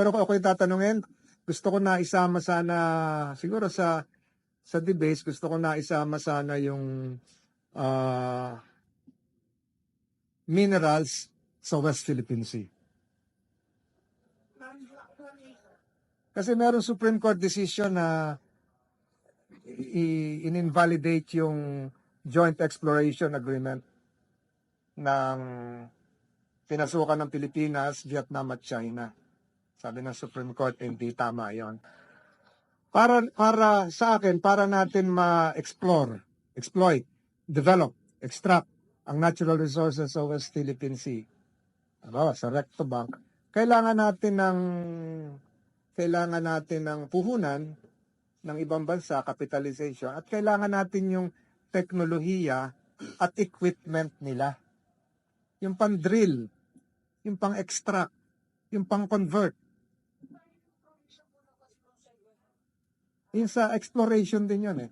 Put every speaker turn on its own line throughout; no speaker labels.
Pero kung ako'y tatanungin, gusto ko na isama sana, siguro sa sa debate, gusto ko na isama sana yung ah, minerals sa West Philippine Sea. Kasi meron Supreme Court decision na in-invalidate yung joint exploration agreement ng pinasukan ng Pilipinas, Vietnam at China. Sabi ng Supreme Court, hindi tama yon. Para, para sa akin, para natin ma-explore, exploit, develop, extract ang natural resources sa West Philippine Sea. Halimbawa, sa Recto Bank, kailangan natin ng kailangan natin ng puhunan ng ibang bansa, capitalization, at kailangan natin yung teknolohiya at equipment nila. Yung pang-drill, yung pang-extract, yung pang-convert. Yung sa exploration din yun eh.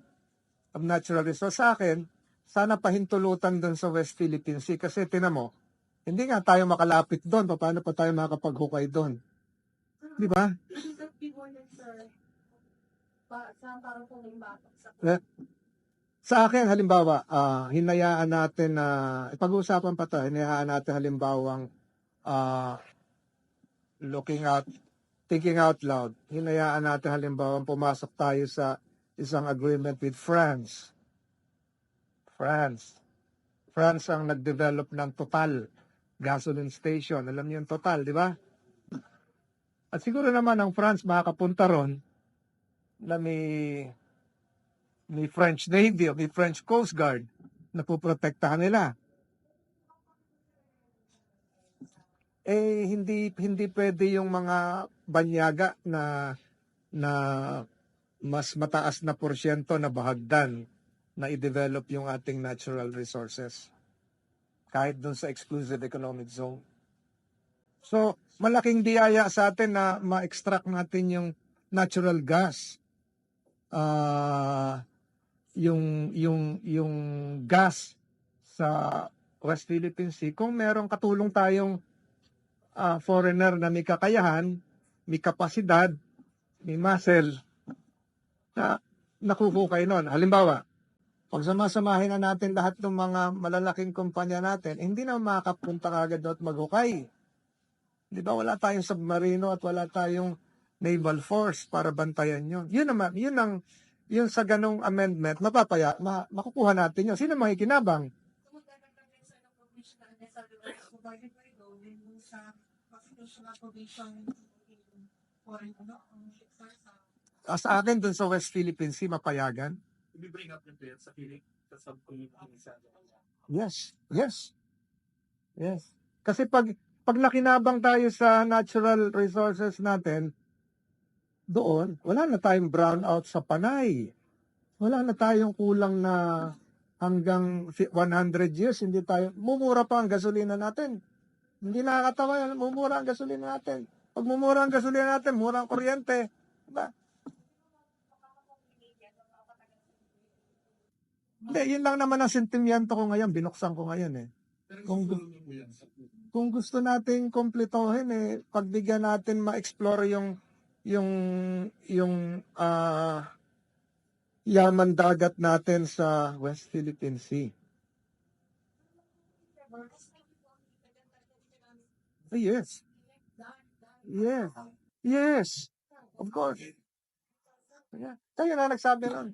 Of natural resource. Sa akin, sana pahintulutan doon sa West Philippine Sea kasi tinan mo, hindi nga tayo makalapit doon. Paano pa tayo makakapaghukay doon? Di ba? Eh, Sa akin, halimbawa, ah, hinayaan natin na, pag-uusapan pa tayo, hinayaan natin halimbawang ah, looking out, thinking out loud, hinayaan natin halimbawang pumasok tayo sa isang agreement with France. France. France ang nag-develop ng Total gasoline station. Alam niyo yung Total, di ba? At siguro naman ang France makakapunta ron na may may French Navy o may French Coast Guard na puprotektahan nila. Eh hindi hindi pwede yung mga banyaga na na mas mataas na porsyento na bahagdan na i-develop yung ating natural resources kahit dun sa exclusive economic zone. So, malaking biyaya sa atin na ma-extract natin yung natural gas. Ah, yung yung yung gas sa West Philippine Sea kung merong katulong tayong ah, foreigner na may kakayahan, may kapasidad, may muscle na nakuhukay nun. Halimbawa, pag samasamahin na natin lahat ng mga malalaking kumpanya natin, hindi na makakapunta kagad at maghukay. Di ba wala tayong submarino at wala tayong naval force para bantayan yun. Yun naman, yun ang, yun sa ganong amendment, mapapaya, ma, makukuha natin yun. Sino makikinabang? Ah, sa akin, dun sa West Philippine Sea, mapayagan.
bring up yung sa hearing sa subcommittee sa
Yes, yes. Yes. Kasi pag pag nakinabang tayo sa natural resources natin, doon, wala na tayong brownout sa panay. Wala na tayong kulang na hanggang fi- 100 years, hindi tayo, mumura pa ang gasolina natin. Hindi nakakatawa yan, mumura ang gasolina natin. Pag mumura ang gasolina natin, mura ang kuryente. Diba? Hindi, yun lang naman ang sentimiento ko ngayon, binuksan ko ngayon eh. Kung- kung gusto nating kompletohin eh pagbigyan natin ma-explore yung yung yung ah, yaman dagat natin sa West Philippine Sea. Oh, yes. Yes. Yes. Of course. Yeah. Tayo na nagsabi nun.